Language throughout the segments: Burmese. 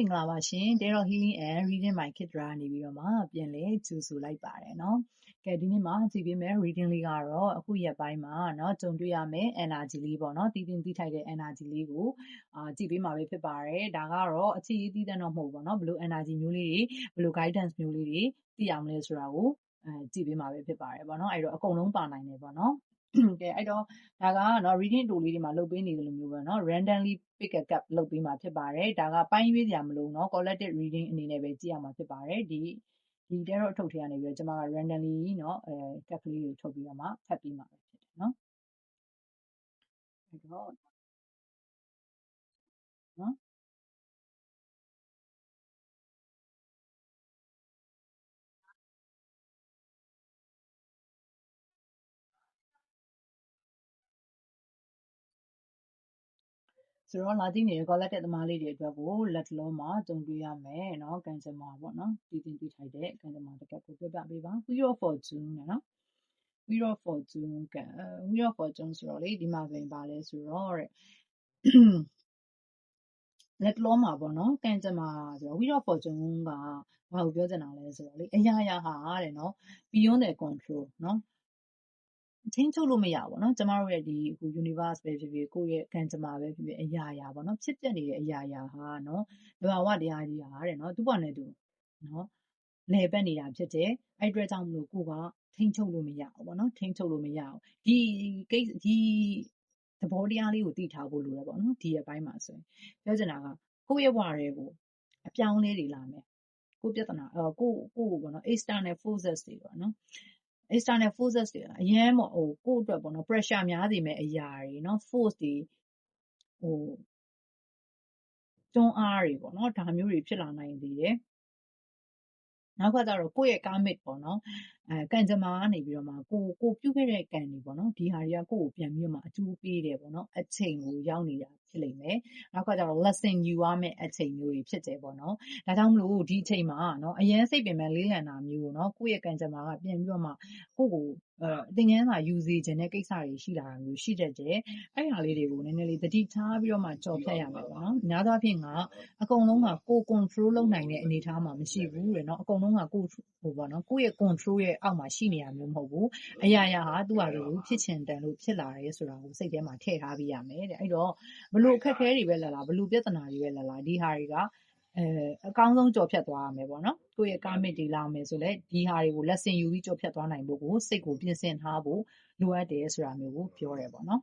မင်္ဂလာပါရှင် Tarot Healing and Reading by Kidra နေပြီးတော့မှပြန်လဲကြိုဆိုလိုက်ပါတယ်เนาะကဲဒီနေ့မှာကြည့်ပေးမယ် reading လေးကတော့အခုရက်ပိုင်းမှာเนาะကြုံတွေ့ရမယ် energy လေးပေါ့เนาะတည်တင်တည်ထိုက်တဲ့ energy လေးကိုအာကြည့်ပေးမှာပဲဖြစ်ပါတယ်ဒါကတော့အခြေအသီးသန့်တော့မဟုတ်ဘူးเนาะဘယ်လို energy မျိုးလေးတွေဘယ်လို guidance မျိုးလေးတွေသိအောင်လဲဆိုတာကိုအဲကြည့်ပေးမှာပဲဖြစ်ပါတယ်ပေါ့เนาะအဲ့တော့အကုန်လုံးပါနိုင်တယ်ပေါ့เนาะ ကဲအဲ့တော့ဒါကနော် reading tool လေးတွေမှာလုပ်ပေးနေတယ်လို့မျိုးပဲနော် randomly pick a cup လုပ်ပေးမှာဖြစ်ပါတယ်ဒါကပိုင်းရွေးစရာမလိုနော် collective reading အနေနဲ့ပဲကြည့်ရမှာဖြစ်ပါတယ်ဒီဒီတဲတော့အထုတ်ထည့်ရနေပြီးတော့ကျွန်မက randomly နော်အဲ cup လေးကိုထုတ်ပြီးတော့မှဖတ်ပြီးမှာဖြစ်တယ်နော်အဲ့တော့ ဆိုတော့လာကြည့်နေတဲ့ collective သမားလေးတွေအတွက်ကိုလက်တလုံးမှာကြုံတွေ့ရမယ်เนาะကံကြမ္မာပေါ့เนาะတည်တင်တည်ထိုက်တဲ့ကံကြမ္မာတစ်ကပ်ကိုပြပြပေးပါ Wheel of Fortune နဲ့เนาะ Wheel of Fortune က Wheel of Fortune ဆိုတော့လေဒီမှာဆိုရင်ပါလဲဆိုတော့တဲ့လက်တလုံးမှာပေါ့နော်ကံကြမ္မာဆိုတော့ Wheel of Fortune ကဘာကိုပြောချင်တာလဲဆိုတော့လေအရာရာဟာတဲ့နော် beyond their control နော် ထိန်းချုပ်လို့မရဘူးပေါ့နော်။ကျမတို့ရဲ့ ဒီ universe ပဲဖြစ်ဖြစ်၊ကိုယ့်ရဲ့ ကံကြမ္မာပဲဖြစ်ဖြစ် အရာရာပေါ့နော်။ဖြစ်ပျက်နေတဲ့အရာရာဟာ သဘာဝတရားကြီးဟာတဲ့ သူ့ဘာနဲ့သူ လည်ပတ်နေတာဖြစ်တယ်။အဲဒီအတွက်ကြောင့်မို့ ကိုယ်က ထိန်းချုပ်လို့မရဘူးပေါ့နော်။ထိန်းချုပ်လို့မရဘူး။ဒီသဘောတရားလေးကို သိထားဖို့လိုတယ်ပေါ့နော်။ဒီအပိုင်းမှာဆိုရင်။ပြောချင်တာက ကိုယ့်ရဲ့ဘဝထဲကို အပြောင်းအလဲတွေလာမယ်။ကိုယ့် external forces တွေပေါ့နော် external forces တွေအရင်ပေါ့ဟိုကိုယ့်အတွက်ပေါ့နော် pressure များစေမဲ့အရာတွေနော် force တွေဟိုတွန်းအားတွေပေါ့နော်ဒါမျိုးတွေဖြစ်လာနိုင်သေးတယ်နောက်ကကြတော့ကိုယ့်ရဲ့ karmic ပေါ့နော်အဲကံကြမ္မာကနေပြီးတော့မှကိုကိုပြုခဲ့တဲ့ကံတွေပေါ့နော်ဒီဟာတွေကကိုယ့်ကိုပြန်ပြီးတော့မှအကျိုးပေးတယ်ပေါ့နော်အချိန်ကိုရောက်နေတာ ဖြစ်လိမ့်မယ်နောက်ကကြတော့ lesson ယူရမယ့်အချိန်မျိုးတွေဖြစ်တယ်ပေါ့နော်ဒါကြောင့်မလို့ဒီအချိန်မှာနော်အရင်စိတ်ပင်ပန်းလေးလံတာမျိုးကိုနော်ကိုယ့်ရဲ့ကံကြမ္မာကပြန်ပြီးတော့မှကိုယ့်ကိုအဲသင်ငန်းစာယူစေခြင်းတဲ့ကိစ္စတွေရှိလာတာမျိုးရှိတတ်တယ်အဲ့ဟာလေးတွေကိုနည်းနည်းလေးသတိထားပြီးတော့မှကြော်ဖြတ်ရမယ်ပေါ့နော်များသောအားဖြင့်ကအကုန်လုံးကကို control လုပ်နိုင်တဲ့အနေအထားမှာမရှိဘူးတဲ့နော်အကုန်လုံးကကိုဟိုပေါ့နော်ကိုယ့်ရဲ့ control ရဲ့အောက်မှာရှိနေရမျိုးမဟုတ်ဘူးအရာရာဟာသူ့ဟာသူဖြစ်ချင်တယ်လို့ဖြစ်လာတယ်ဆိုတာကိုစိတ်ထဲမှာထည့်ထားပြီးရမယ်တဲ့အဲ့တော့ဘလို့အခက်ခဲတွေပဲလာလာဘလို့ပြဿနာတွေပဲလာလာဒီဟာတွေကအဲအကောင်းဆုံးကြော်ဖြတ်သွားရမယ်ပေါ့နော်ကိုယ့်ရဲ့ karmic တွေလာမယ်ဆိုလဲဒီဟာတွေကို lesson ယူပြီးကြော်ဖြတ်သွားနိုင်ဖို့ကိုစိတ်ကိုပြင်ဆင်ထားဖို့လိုအပ်တယ်ဆိုတာမျိုးကိုပြောတယ်ပေါ့နော်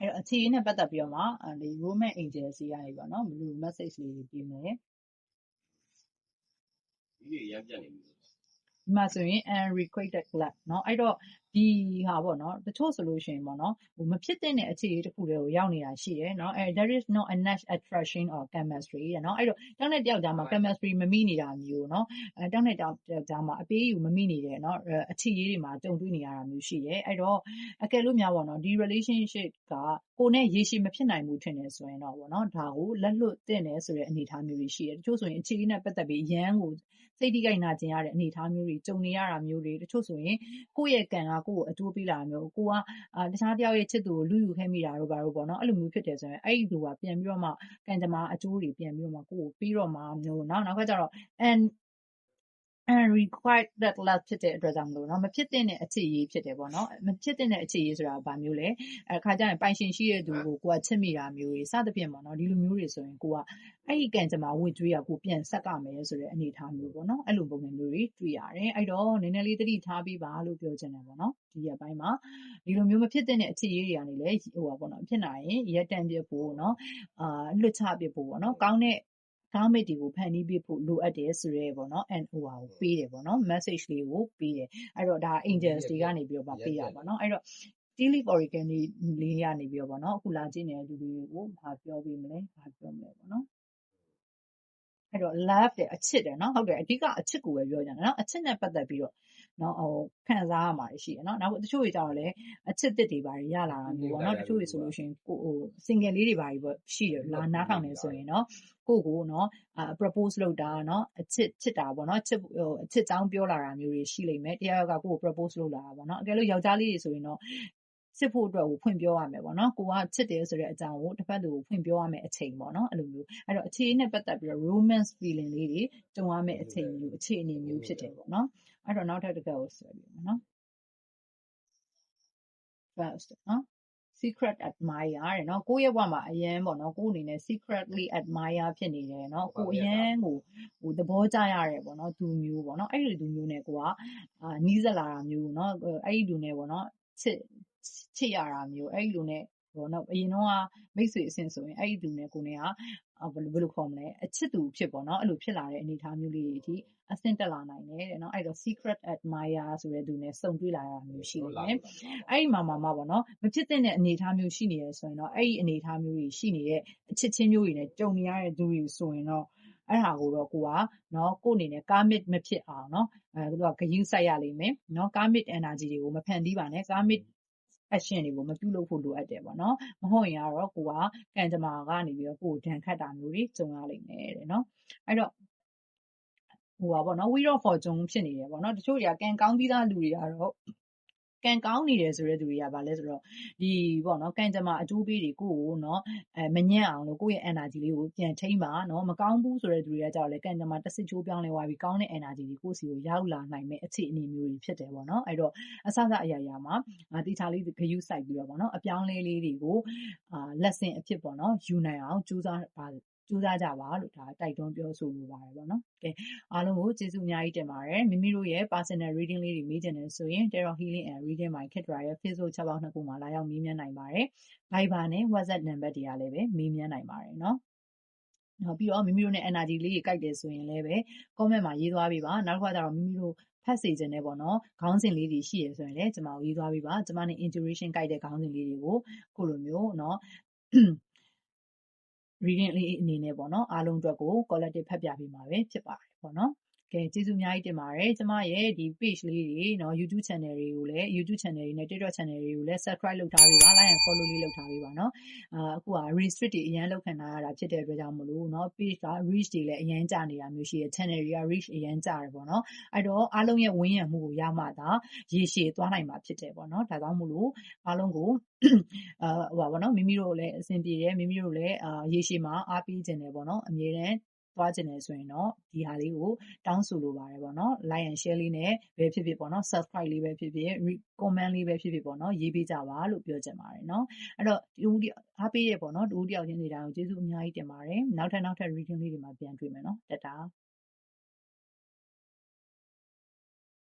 အဲ့တော့အခြေအနေနဲ့ပတ်သက်ပြီးတော့မှဒီ Roman Angel စီကနေပေါ့နော်ဘလူး message လေးတွေပြမယ်ဒီရပြနေပြီ ဒီမှာဆိုရင် unrequited glove နော်အဲ့တော့ဒီဟာပေါ့နော်တချို့ဆိုလို့ရှိရင်ပေါ့နော်မဖြစ်သင့်တဲ့အခြေအနေတစ်ခုတည်းကိုရောက်နေတာရှိတယ်နော်အဲ there is not enough attraction or chemistry ရနော်အဲ့တော့တောင်းတဲ့တယောက်ကြားမှာ chemistry မမိနေတာမျိုးနော်အဲတောင်းတဲ့တယောက်ကြားမှာအပေးယူမမိနေတဲ့နော်အခြေအနေတွေမှာကြုံတွေ့နေရတာမျိုးရှိတယ်အဲ့တော့အကယ်လို့များပေါ့နော်ဒီ relationship ကကိုနဲ့ရေရှည်မဖြစ်နိုင်ဘူးထင်တယ်ဆိုရင်တော့ပေါ့နော်ဒါကိုလက်လွတ်တင်တယ်ဆိုတဲ့အနေအထားမျိုးတွေရှိတယ်တချို့ဆိုရင်အခြေအနေနဲ့ပတ်သက်ပြီးရန်ကို စိတ်ထိခိုက်နာကျင်ရတဲ့ အနေအထားမျိုးတွေကြုံနေရတာမျိုးတွေ၊တချို့ဆိုရင် ကိုယ့်ရဲ့ကံက ကိုယ့်ကိုအကျိုးပေးလာတာမျိုး၊ကိုယ်က တခြားတယောက်ရဲ့ချစ်သူကို လုယူခဲ့မိတာတို့ ဘာတို့ပေါ့နော်။အဲ့လိုမျိုးဖြစ်တယ်ဆိုရင် အဲ့ဒီလူက ပြန်ပြီးတော့မှ ကံကြမ္မာအကျိုးတွေ ပြန်ပြီးတော့မှ ကိုယ့်ကိုပေးတော့မှာမျိုး၊နောက်တခါကျတော့ unrequired love ဖြစ်တဲ့အတွက်ကြောင့်မို့လို့ မဖြစ်သင့်တဲ့ အချစ်အရေး ဖြစ်တယ်ပေါ့နော်။မဖြစ်သင့်တဲ့ အချစ်အရေးဆိုတာ ဘာမျိုးလဲ။တခါကျရင် ပိုင်ရှင်ရှိတဲ့သူကို ကိုယ်က ချစ်မိတာမျိုးတွေ စသဖြင့်ပေါ့နော်။ဒီလိုမျိုးတွေဆိုရင် ကိုယ်က အဲဒီကံကြမ္မာ ဝတ်ကြွေးက ကိုယ်ပြန်ဆပ်ရမယ်ဆိုတဲ့ အနေအထားမျိုးပေါ့နော်။အဲဒီလိုပုံစံမျိုးတွေ တွေ့ရတယ်။အဲဒီတော့ နည်းနည်းလေး သတိထားပေးပါလို့ ပြောချင်တယ်ပေါ့နော်။ဒီရက်ပိုင်းမှာ ဒီလိုမျိုး မဖြစ်သင့်တဲ့ အချစ်အရေးတွေကနေလည်း ဖြစ်နိုင်ရင် ရပ်တန့်ပစ်ဖို့၊လွှတ်ချပစ်ဖို့ ကောင်းတဲ့ ကားမိတ်တွေကို ဖန်တီးပေးဖို့ လိုအပ်တယ်ဆိုရဲပေါ့နော် and over ကို ပေးတယ်ပေါ့နော် message လေးကို ပေးတယ် အဲ့တော့ ဒါ angels တွေကနေပြီးတော့ပေးရပါနော် အဲ့တော့ Tilip Oracle လေးကနေပြီးတော့ပေါ့နော် အခုလာကြည့်နေတဲ့ လူတွေကို ဘာပြောပေးမလဲ ဘာပြောမလဲပေါ့နော် အဲ့တော့ love တဲ့ အချစ်တယ်နော် ဟုတ်တယ် အဓိက အချစ်ကိုပဲ ပြောကြတယ်နော် အချစ်နဲ့ ပတ်သက်ပြီးတော့နော်ဟို ခံစားရမှာရှိတယ်နော် နောက် တချို့တွေကြတော့လည်း အချစ်တစ်တွေပါရလာတာမျိုးပေါ့နော် တချို့တွေဆိုလို့ရှိရင်ကိုဟို single လေးတွေပါပေါ့ရှိတယ် လာနားထောင်နေဆိုရင်နော် ကိုကိုနော်အာ propose လုပ်တာနော်အချစ်ချစ်တာပေါ့နော်ချစ်ဟိုအချစ်ကြောင်း ပြောလာတာမျိုးတွေ ရှိလိမ့်မယ်တရားကကိုကို propose လုပ်လာတာပေါ့နော် အကယ်လို့ ယောက်ျားလေးတွေဆိုရင်တော့ စစ်ဖို့အတွက်ကို ဖွင့်ပြောရမယ်ပေါ့နော် ကိုကချစ်တယ်ဆိုတဲ့အကြောင်းကိုတစ်ဖက်သူကို ဖွင့်ပြောရမယ်အချိန်ပေါ့နော် အဲ့လိုမျိုး အဲ့တော့ အခြေအနေနဲ့ ပတ်သက်ပြီးတော့ romance feeling လေးတွေ ကြုံရမယ့် အချိန်မျိုးအခြေအနေမျိုး ဖြစ်တယ်ပေါ့နော် အဲ့တော့နောက်ထပ်တစ်ခါကိုဆွဲပြီးပါနော် first နော် secret admirer တဲ့နော်ကိုယ့်ရဲ့ဘဝမှာအရန်ပေါ့နော်ကိုယ့်အနေနဲ့ secretly admire ဖြစ်နေတယ်နော်ကိုအရန်ကိုဟိုသဘောကျရတယ်ပေါ့နော်သူမျိုးပေါ့နော်အဲ့ဒီသူမျိုးနဲ့ကိုကအာနီးစပ်လာတာမျိုးနော်အဲ့ဒီလူနဲ့ပေါ့နော်ချစ်ချစ်ရတာမျိုးအဲ့ဒီလူနဲ့ပေါ့နော်အရင်တော့မိတ်ဆွေအဆင့်ဆိုရင်အဲ့ဒီသူနဲ့ကိုနေကဘယ်လိုဘယ်လိုခေါ်မလဲအချစ်သူဖြစ်ပေါ့နော်အဲ့လိုဖြစ်လာတဲ့အနေအထားမျိုးလေးတွေအထိ အဆင့်တက်လာနိုင်တယ်တဲ့နော်အဲ့တော့ secret admirer ဆိုတဲ့သူနဲ့စုံတွေ့လာရတာမျိုးရှိတယ်အဲ့ဒီမှာမှာမှာပေါ့နော်မဖြစ်တဲ့အနေအထားမျိုးရှိနေရဆိုရင်တော့အဲ့ဒီအနေအထားမျိုးတွေရှိနေတဲ့အချစ်ချင်းမျိုးတွေနဲ့ကြုံနေရတဲ့သူတွေဆိုရင်တော့အဲ့ဟာကိုတော့ကိုကနော်ကိုယ့်အနေနဲ့ karmic မဖြစ်အောင်နော်အဲသူကဂယုစိုက်ရလိမ့်မယ်နော် karmic energy တွေကိုမဖန်တီးပါနဲ့ karmic action တွေကိုမပြုလုပ်ဖို့လိုအပ်တယ်ပေါ့နော်မဟုတ်ရင်ကတော့ကိုကကံကြမ္မာကနေပြီးတော့ကိုယ်ဒဏ်ခတ်တာမျိုးတွေကြုံရလိမ့်မယ်တဲ့နော်အဲ့တော့ ဟိုပါပေါ့နော် wheel of fortune ဖြစ်နေတယ်ပေါ့နော်တချို့တွေကကံကောင်းပြီးသားလူတွေကတော့ကံကောင်းနေတယ်ဆိုတဲ့သူတွေကဗာလဲဆိုတော့ဒီပေါ့နော်ကံကြမ္မာအကျိုးပေးတွေကိုကိုနော်အဲမညံ့အောင်လို့ကိုယ့်ရဲ့ energy လေးကိုပြန်ထိမ့်ပါနော်မကောင်းဘူးဆိုတဲ့သူတွေကကြောက်လေကံကြမ္မာတစ်စစ်ချိုးပြောင်းလဲသွားပြီးကောင်းတဲ့ energy တွေကိုယ့်စီကိုရောက်လာနိုင်မဲ့အခြေအနေမျိုးတွေဖြစ်တယ်ပေါ့နော်အဲ့တော့အစစအရာရာမှာတိချာလေးဂယုစိုက်ပြီးတော့ပေါ့နော်အပြောင်းလဲလေးတွေကိုအာလက်ဆင့်အဖြစ်ပေါ့နော်ယူနိုင်အောင်ကြိုးစားပါ ကြိုးစားကြပါလို့ဒါတိုက်တွန်းပြောဆိုလိုပါတယ်ပေါ့နော်။ကဲအားလုံးကိုကျေးဇူးအများကြီးတင်ပါတယ်။မိမိတို့ရဲ့ personal reading လေးတွေမေးချင်တယ်ဆိုရင် Tarot Healing and Reading by Kitra ရဲ့ Facebook ချက်ပေါင်းနှစ်ခုမှာလာရောက်မေးမြန်းနိုင်ပါတယ်။ Viber နဲ့ WhatsApp နံပါတ်တွေကလည်းပဲမေးမြန်းနိုင်ပါတယ်နော်။နောက်ပြီးတော့မိမိတို့နဲ့ energy လေးတွေကြိုက်တယ်ဆိုရင်လည်းပဲ comment မှာရေးသွားပေးပါနောက်တစ်ခါကျတော့မိမိတို့ဖတ်စေခြင်းနဲ့ပေါ့နော်ခေါင်းစဉ်လေးတွေရှိရဆိုရင်လည်းကျွန်မကိုရေးသွားပေးပါကျွန်မနဲ့ intuition ကြိုက်တဲ့ခေါင်းစဉ်လေးတွေကိုခုလိုမျိုးเนาะ reading လေးအနေနဲ့ပေါ့နော် အားလုံးအတွက်ကို collective ဖတ်ပြပေးမှာပဲ ဖြစ်ပါတယ်ပေါ့နော် ကဲကျေးဇူးအများကြီးတင်ပါတယ်ကျမရဲ့ဒီ page လေးတွေเนาะ YouTube channel တွေကိုလည်း YouTube channel တွေနဲ့ TikTok channel တွေကိုလည်း subscribe လုပ်ထားပေးပါ like and follow လေးလုပ်ထားပေးပါเนาะအာအခုက restrict တွေအရန်လောက်ခံထားရတာဖြစ်တဲ့အတွက်ကြောင့်မလို့เนาะ page က reach တွေလည်းအရန်ကျနေတာမျိုးရှိတယ် channel တွေက reach အရန်ကျတယ်ပေါ့เนาะအဲ့တော့အားလုံးရဲ့ဝန်းရံမှုကိုရမှသာရေရှည်သွားနိုင်မှာဖြစ်တယ်ပေါ့เนาะဒါကြောင့်မို့လို့အားလုံးကိုအာဟိုပါပေါ့နော်မိမိတို့လည်းအဆင်ပြေတယ်မိမိတို့လည်းအာရေရှည်မှာအားပေးခြင်းတယ်ပေါ့နော်အမြဲတမ်း သွားချင်တယ်ဆိုရင်တော့ ဒီဟာလေးကို တောင်းဆိုလိုပါတယ်ပေါ့နော်။ Like and Share လေးနဲ့ပဲဖြစ်ဖြစ်ပေါ့နော်၊ Subscribe လေးပဲဖြစ်ဖြစ်၊ Comment လေးပဲဖြစ်ဖြစ်ပေါ့နော်၊ရေးပေးကြပါလို့ ပြောချင်ပါတယ်နော်။အဲ့တော့ အားပေးတဲ့ တဦးတယောက်ချင်းစီတိုင်းကို ကျေးဇူးအများကြီးတင်ပါတယ်။နောက်ထပ် နောက်ထပ် Reading လေးတွေမှာ ပြန်တွေ့မယ်နော်။တာတာ